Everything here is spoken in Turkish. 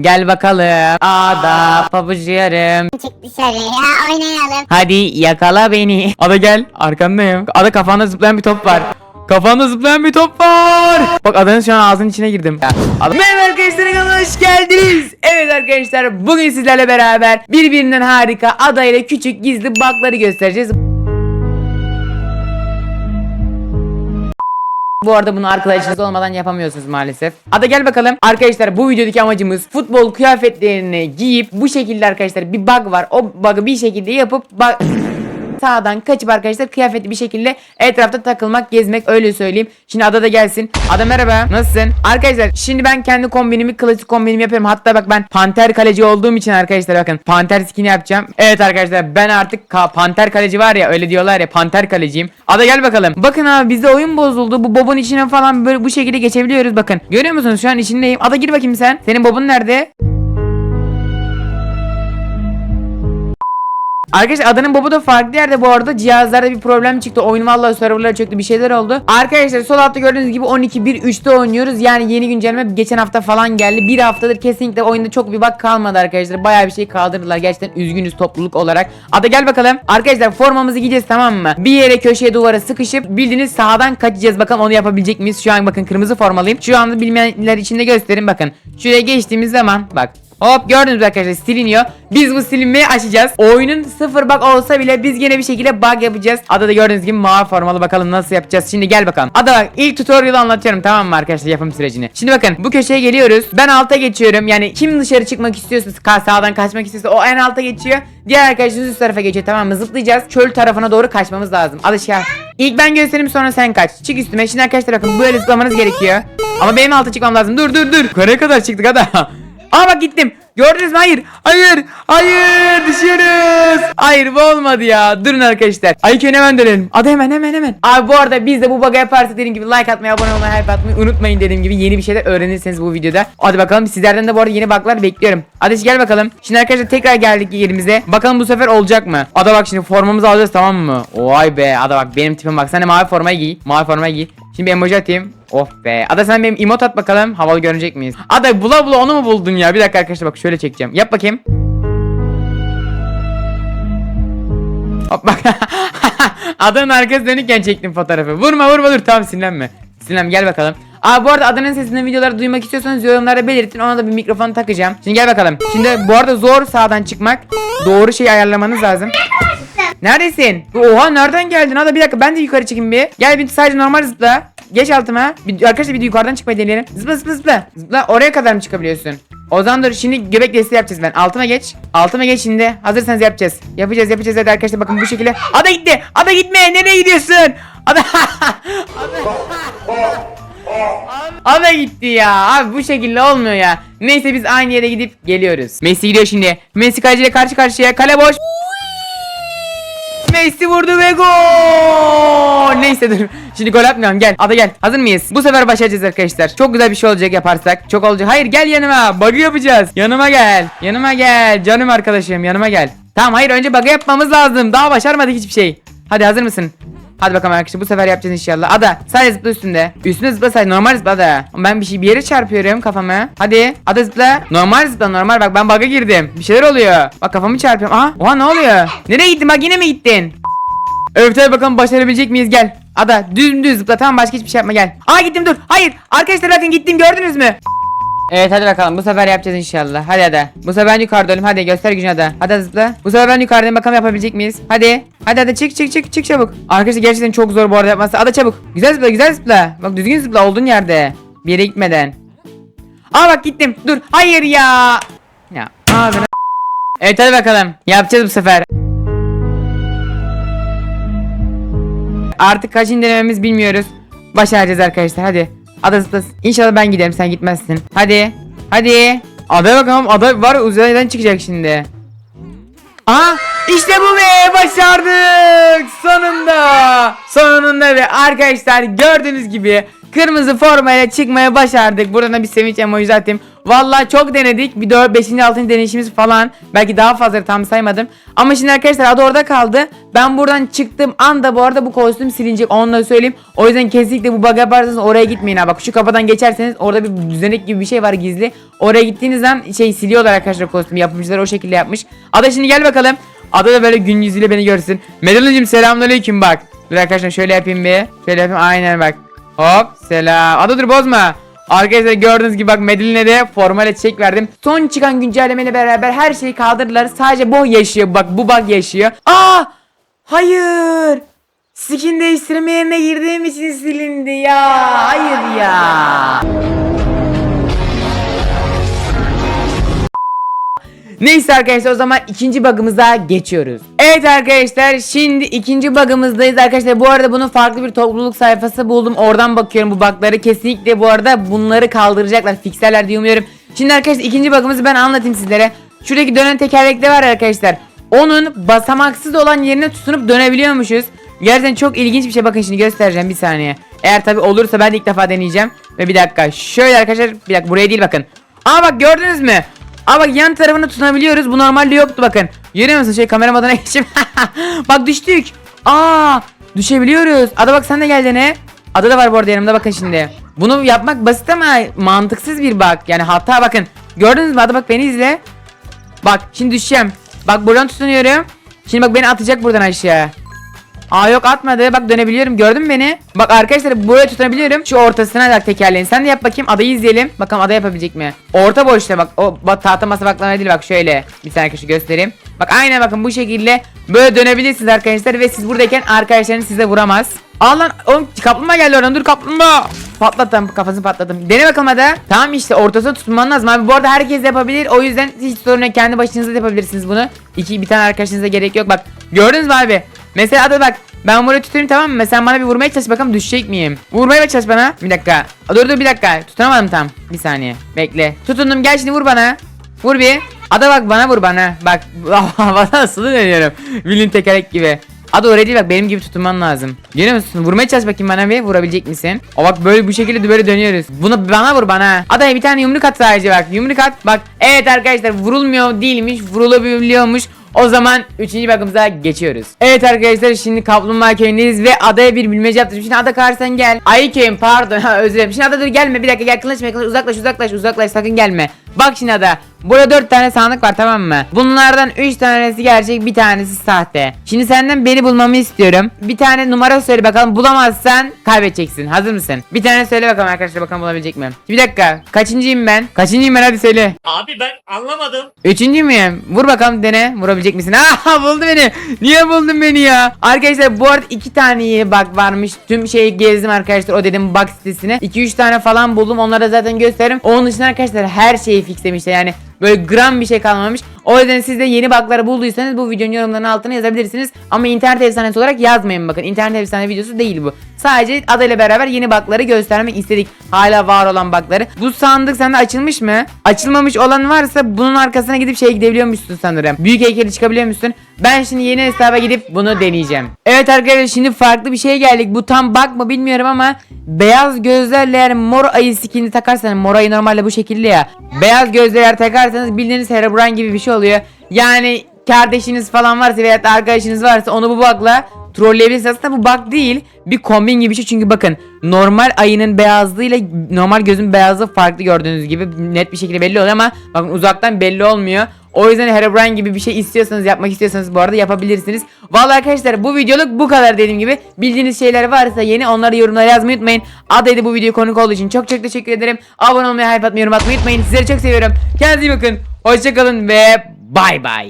Gel bakalım. Ada pabucu yarım. Çık dışarıya oynayalım. Hadi yakala beni. Ada gel. Arkandayım. Ada kafanda zıplayan bir top var. Kafanda zıplayan bir top var. Bak adanın şu an ağzının içine girdim. Ya, Ada- Merhaba arkadaşlar kanalıma hoş geldiniz. Evet arkadaşlar bugün sizlerle beraber birbirinden harika ada ile küçük gizli bug'ları göstereceğiz. Bu arada bunu arkadaşınız olmadan yapamıyorsunuz maalesef. Ada gel bakalım. Arkadaşlar bu videodaki amacımız futbol kıyafetlerini giyip bu şekilde arkadaşlar bir bug var. O bug'ı bir şekilde yapıp bug sağdan kaçıp arkadaşlar kıyafetli bir şekilde etrafta takılmak, gezmek öyle söyleyeyim. Şimdi Ada da gelsin. Ada merhaba. Nasılsın? Arkadaşlar şimdi ben kendi kombinimi, klasik kombinimi yapıyorum. Hatta bak ben panter kaleci olduğum için arkadaşlar bakın panter skin'i yapacağım. Evet arkadaşlar ben artık ka- panter kaleci var ya öyle diyorlar ya panter kaleciyim. Ada gel bakalım. Bakın abi bizde oyun bozuldu. Bu bobun içine falan böyle bu şekilde geçebiliyoruz bakın. Görüyor musunuz? Şu an içindeyim. Ada gir bakayım sen. Senin bobun nerede? Arkadaşlar adanın bobu da farklı yerde bu arada cihazlarda bir problem çıktı. Oyun vallahi serverlara çöktü bir şeyler oldu. Arkadaşlar sol altta gördüğünüz gibi 12 1 3'te oynuyoruz. Yani yeni güncelleme geçen hafta falan geldi. Bir haftadır kesinlikle oyunda çok bir bak kalmadı arkadaşlar. Bayağı bir şey kaldırdılar. Gerçekten üzgünüz topluluk olarak. Ada gel bakalım. Arkadaşlar formamızı giyeceğiz tamam mı? Bir yere köşeye duvara sıkışıp bildiğiniz sağdan kaçacağız. Bakalım onu yapabilecek miyiz? Şu an bakın kırmızı formalıyım. Şu anda bilmeyenler için de göstereyim bakın. Şuraya geçtiğimiz zaman bak Hop gördünüz arkadaşlar siliniyor. Biz bu silinmeyi aşacağız. Oyunun sıfır bug olsa bile biz yine bir şekilde bug yapacağız. Adada gördüğünüz gibi mavi formalı bakalım nasıl yapacağız. Şimdi gel bakalım. Ada bak ilk tutorial'ı anlatıyorum tamam mı arkadaşlar yapım sürecini. Şimdi bakın bu köşeye geliyoruz. Ben alta geçiyorum. Yani kim dışarı çıkmak istiyorsa sağdan kaçmak istiyorsa o en alta geçiyor. Diğer arkadaşımız üst tarafa geçiyor tamam mı? Zıplayacağız. Çöl tarafına doğru kaçmamız lazım. Alış ya. İlk ben göstereyim sonra sen kaç. Çık üstüme. Şimdi arkadaşlar bakın böyle zıplamanız gerekiyor. Ama benim alta çıkmam lazım. Dur dur dur. Yukarıya kadar çıktık hadi. Aa bak gittim. Gördünüz mü? Hayır. Hayır. Hayır. Düşüyoruz. Hayır bu olmadı ya. Durun arkadaşlar. Ay köyüne hemen dönelim. Hadi hemen hemen hemen. Abi bu arada biz de bu bug'ı yaparsak dediğim gibi like atmayı, abone olmayı, hype atmayı unutmayın dediğim gibi yeni bir şeyler öğrenirseniz bu videoda. Hadi bakalım sizlerden de bu arada yeni bug'lar bekliyorum. Hadi gel bakalım. Şimdi arkadaşlar tekrar geldik yerimize. Bakalım bu sefer olacak mı? Ada bak şimdi formamızı alacağız tamam mı? Vay be. Ada bak benim tipim bak. Sen de mavi formayı giy. Mavi formayı giy. Şimdi emoji atayım. Of be. Ada sen benim emot at bakalım. Havalı görecek miyiz? Ada bula bula onu mu buldun ya? Bir dakika arkadaşlar bak şöyle çekeceğim. Yap bakayım. Hop bak. Adanın arkası dönükken çektim fotoğrafı. Vurma vurma dur tamam sinirlenme. Sinirlenme gel bakalım. Aa bu arada adanın sesini videoları duymak istiyorsanız yorumlara belirtin. Ona da bir mikrofon takacağım. Şimdi gel bakalım. Şimdi bu arada zor sağdan çıkmak. Doğru şeyi ayarlamanız lazım. Neredesin? Oha nereden geldin? Hadi bir dakika ben de yukarı çıkayım bir. Gel bir sadece normal zıpla. Geç altıma. Bir, arkadaşlar bir de yukarıdan çıkmayı deneyelim. Zıpla zıpla zıpla. Zıpla oraya kadar mı çıkabiliyorsun? O zaman dur şimdi göbek desteği yapacağız ben. Altıma geç. Altıma geç şimdi. Hazırsanız yapacağız. Yapacağız yapacağız hadi arkadaşlar bakın bu şekilde. Ada gitti. Ada gitme. Nereye gidiyorsun? Ada. Ada gitti ya. Abi bu şekilde olmuyor ya. Neyse biz aynı yere gidip geliyoruz. Messi gidiyor şimdi. Messi kaleciyle karşı karşıya. Kale boş. Messi vurdu ve gol. Neyse dur. Şimdi gol atmayalım gel. Ada gel. Hazır mıyız? Bu sefer başaracağız arkadaşlar. Çok güzel bir şey olacak yaparsak. Çok olacak. Hayır gel yanıma. Bug'ı yapacağız. Yanıma gel. Yanıma gel. Canım arkadaşım yanıma gel. Tamam hayır önce bug'ı yapmamız lazım. Daha başarmadık hiçbir şey. Hadi hazır mısın? Hadi bakalım arkadaşlar bu sefer yapacağız inşallah. Ada sadece zıpla üstünde. Üstüne zıpla sadece normal zıpla Ada. Ben bir şey bir yere çarpıyorum kafamı. Hadi Ada zıpla. Normal zıpla normal bak ben bug'a girdim. Bir şeyler oluyor. Bak kafamı çarpıyorum. Aha oha ne oluyor? Nereye gittin bak yine mi gittin? Öfte bakalım başarabilecek miyiz gel. Ada düz zıpla tamam başka hiçbir şey yapma gel. Aa gittim dur. Hayır arkadaşlar bakın gittim gördünüz mü? Evet hadi bakalım bu sefer yapacağız inşallah. Hadi hadi. Bu sefer ben yukarıda olayım. Hadi göster gücünü hadi. Hadi zıpla. Bu sefer ben yukarıdayım bakalım yapabilecek miyiz? Hadi. Hadi hadi çık çık çık çık çabuk. Arkadaşlar gerçekten çok zor bu arada yapması. Hadi çabuk. Güzel zıpla güzel zıpla. Bak düzgün zıpla olduğun yerde. Bir yere gitmeden. Aa bak gittim. Dur. Hayır ya. Ya ne- Evet hadi bakalım. Yapacağız bu sefer. Artık kaçıncı denememiz bilmiyoruz. Başaracağız arkadaşlar hadi. Ada zıpla. İnşallah ben giderim sen gitmezsin. Hadi. Hadi. Adaya bakalım ada var uzaydan çıkacak şimdi. Aha işte bu be başardık sonunda sonunda ve arkadaşlar gördüğünüz gibi kırmızı formayla çıkmaya başardık buradan da bir sevinç emoji atayım Vallahi çok denedik. Bir 4 5. 6. deneyişimiz falan. Belki daha fazla tam saymadım. Ama şimdi arkadaşlar adı orada kaldı. Ben buradan çıktım anda bu arada bu kostüm silinecek. Onu da söyleyeyim. O yüzden kesinlikle bu bug yaparsanız oraya gitmeyin ha. Bak şu kapıdan geçerseniz orada bir düzenek gibi bir şey var gizli. Oraya gittiğiniz zaman şey siliyorlar arkadaşlar kostümü. Yapımcılar o şekilde yapmış. Ada şimdi gel bakalım. Ada da böyle gün yüzüyle beni görsün. Medalıcım selamünaleyküm bak. Dur arkadaşlar şöyle yapayım bir. Şöyle yapayım aynen bak. Hop selam. Ada dur bozma. Arkadaşlar gördüğünüz gibi bak Medlin'e de formal çek verdim. Son çıkan güncellemeyle beraber her şeyi kaldırdılar. Sadece bu yaşıyor. Bak bu bug yaşıyor. Aa! Hayır! Skin değiştirme yerine girdiğim için silindi ya. Hayır ya. Neyse arkadaşlar o zaman ikinci bug'ımıza geçiyoruz. Evet arkadaşlar şimdi ikinci bug'ımızdayız arkadaşlar. Bu arada bunun farklı bir topluluk sayfası buldum. Oradan bakıyorum bu bug'ları. Kesinlikle bu arada bunları kaldıracaklar. Fixerler diye umuyorum. Şimdi arkadaşlar ikinci bug'ımızı ben anlatayım sizlere. Şuradaki dönen tekerlekli var arkadaşlar. Onun basamaksız olan yerine tutunup dönebiliyormuşuz. Gerçekten çok ilginç bir şey. Bakın şimdi göstereceğim bir saniye. Eğer tabi olursa ben de ilk defa deneyeceğim. Ve bir dakika şöyle arkadaşlar bir dakika buraya değil bakın. Aa bak gördünüz mü? Aa bak yan tarafını tutunabiliyoruz. Bu normalde yoktu bakın. Görüyor musun? Şey kamera moduna geçeyim. bak düştük. Aa düşebiliyoruz. Ada bak sen de gel ne? Ada da var bu arada yanımda bakın şimdi. Bunu yapmak basit ama mantıksız bir bak. Yani hata bakın. Gördünüz mü? Ada bak beni izle. Bak şimdi düşeceğim. Bak buradan tutunuyorum. Şimdi bak beni atacak buradan aşağı. Aa yok atmadı. Bak dönebiliyorum. Gördün mü beni? Bak arkadaşlar buraya tutunabiliyorum. Şu ortasına da tekerleğin. Sen de yap bakayım. Adayı izleyelim. Bakalım ada yapabilecek mi? Orta boşta bak. O bak, tahta masa baklama değil bak şöyle. Bir saniye arkadaşlar göstereyim. Bak aynen bakın bu şekilde böyle dönebilirsiniz arkadaşlar ve siz buradayken arkadaşlarınız size vuramaz. Aa lan oğlum kaplumbağa geldi oradan dur kaplumbağa. Patlattım kafasını patladım. Dene bakalım hadi. Tamam işte ortasına tutunman lazım abi. Bu arada herkes yapabilir. O yüzden hiç sorun yok. Kendi başınıza da yapabilirsiniz bunu. İki bir tane arkadaşınıza gerek yok. Bak gördünüz mü abi? Mesela hadi bak ben buraya tutayım tamam mı? Sen bana bir vurmaya çalış bakalım düşecek miyim? Vurmaya çalış bana. Bir dakika. Dur dur bir dakika. Tutunamadım tam. Bir saniye. Bekle. Tutundum gel şimdi vur bana. Vur bir. Ada bak bana vur bana. Bak bana nasıl dönüyorum. Wilin tekerlek gibi. Ada oraya değil bak benim gibi tutunman lazım. Görüyor musun? Vurmaya çalış bakayım bana bir vurabilecek misin? O bak böyle bu şekilde böyle dönüyoruz. Bunu bana vur bana. Adaya bir tane yumruk at sadece bak. Yumruk at. Bak evet arkadaşlar vurulmuyor değilmiş. Vurulabiliyormuş. O zaman 3. bakımıza geçiyoruz. Evet arkadaşlar şimdi Kaplumbağa köyündeyiz ve adaya bir bilmece yaptım. Şimdi ada karşıdan gel. Ayı köyüm pardon ha özür dilerim. Şimdi ada dur gelme bir dakika gel kılıç uzaklaş uzaklaş uzaklaş sakın gelme. Bak şimdi ada. Burada 4 tane sandık var tamam mı? Bunlardan 3 tanesi gerçek bir tanesi sahte. Şimdi senden beni bulmamı istiyorum. Bir tane numara söyle bakalım bulamazsan kaybedeceksin. Hazır mısın? Bir tane söyle bakalım arkadaşlar bakalım bulabilecek miyim? Bir dakika kaçıncıyım ben? Kaçıncıyım ben hadi söyle. Abi ben anlamadım. Üçüncü müyüm? Vur bakalım dene. Vurabilecek misin? Aa buldu beni. Niye buldun beni ya? Arkadaşlar bu arada iki tane yeni bug varmış. Tüm şeyi gezdim arkadaşlar o dedim bug sitesine. 2-3 tane falan buldum. Onları da zaten gösteririm. Onun dışında arkadaşlar her şeyi fixlemişler. Yani böyle gram bir şey kalmamış. O yüzden siz de yeni bug'ları bulduysanız bu videonun yorumlarının altına yazabilirsiniz. Ama internet efsanesi olarak yazmayın bakın. İnternet efsane videosu değil bu. Sadece adayla beraber yeni bug'ları göstermek istedik. Hala var olan bug'ları. Bu sandık sende açılmış mı? Açılmamış olan varsa bunun arkasına gidip şey gidebiliyormuşsun sanırım. Büyük heykeli çıkabiliyormuşsun. Ben şimdi yeni hesaba gidip bunu deneyeceğim. Evet arkadaşlar şimdi farklı bir şey geldik. Bu tam bug mı bilmiyorum ama beyaz gözlerle eğer mor ayı skinini takarsanız mor ayı normalde bu şekilde ya. Beyaz gözler takarsanız bildiğiniz Herobrine gibi bir şey oluyor. Yani kardeşiniz falan varsa veya da arkadaşınız varsa onu bu bug'la trolleyebilirsiniz. Aslında bu bug değil. Bir kombin gibi bir şey çünkü bakın normal ayının beyazlığıyla normal gözün beyazlığı farklı gördüğünüz gibi net bir şekilde belli oluyor ama bakın uzaktan belli olmuyor. O yüzden Herobrine gibi bir şey istiyorsanız yapmak istiyorsanız bu arada yapabilirsiniz. Vallahi arkadaşlar bu videoluk bu kadar dediğim gibi. Bildiğiniz şeyler varsa yeni onları yorumlara yazmayı unutmayın. Adaydı bu video konuk olduğu için çok çok teşekkür ederim. Abone olmayı, hype atmayı, yorum atmayı unutmayın. Sizleri çok seviyorum. Kendinize iyi bakın. Hoşçakalın ve bay bay.